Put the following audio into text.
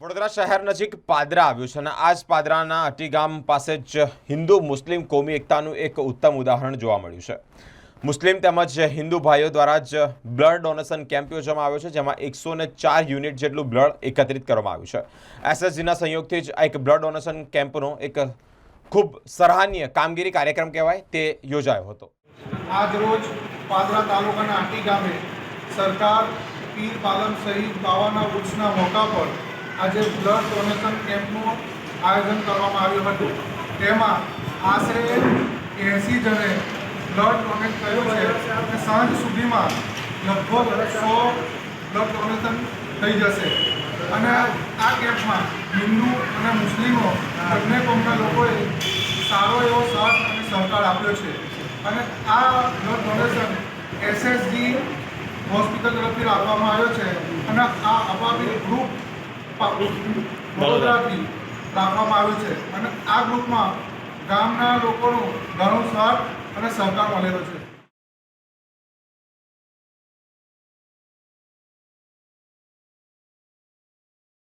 વડોદરા શહેર નજીક પાદરા આવ્યું છે અને આ જ પાદરાના અટીગામ પાસે જ હિન્દુ મુસ્લિમ કોમી એકતાનું એક ઉત્તમ ઉદાહરણ જોવા મળ્યું છે. મુસ્લિમ તેમજ હિન્દુ ભાઈઓ દ્વારા જ બ્લડ ડોનેશન કેમ્પ યોજવામાં આવ્યો છે, જેમાં એકસો ચાર યુનિટ જેટલું બ્લડ એકત્રિત કરવામાં આવ્યું છે. એસએસજીના સંયોગથી જ આ એક બ્લડ ડોનેશન કેમ્પનો એક ખૂબ સરાહનીય કામગીરી કાર્યક્રમ કહેવાય તે યોજાયો હતો. આજ રોજ પાદરા તાલુકાના આટી ગામે સરકાર, પીર પાલન સહિત બાવાના વૃક્ષના મોકા પર આજે બ્લડ ડોનેશન કેમ્પનું આયોજન કરવામાં આવ્યું હતું. તેમાં આશરે એંસી જણે બ્લડ ડોનેટ કર્યું છે અને સાંજ સુધીમાં લગભગ સો બ્લડ ડોનેશન થઈ જશે. અને આ કેમ્પમાં હિન્દુ અને મુસ્લિમો બંને કોમના લોકોએ સારો એવો સાથ અને સહકાર આપ્યો છે. અને આ બ્લડ ડોનેશન એસએસજી હોસ્પિટલ તરફથી રાખવામાં આવ્યો છે. અને આ અપાવી ગ્રુપ વડોદરાથી રાખવામાં આવ્યું છે અને આ ગ્રુપમાં ગામના લોકોનો ઘણો સાથ અને સહકાર મળેલો છે.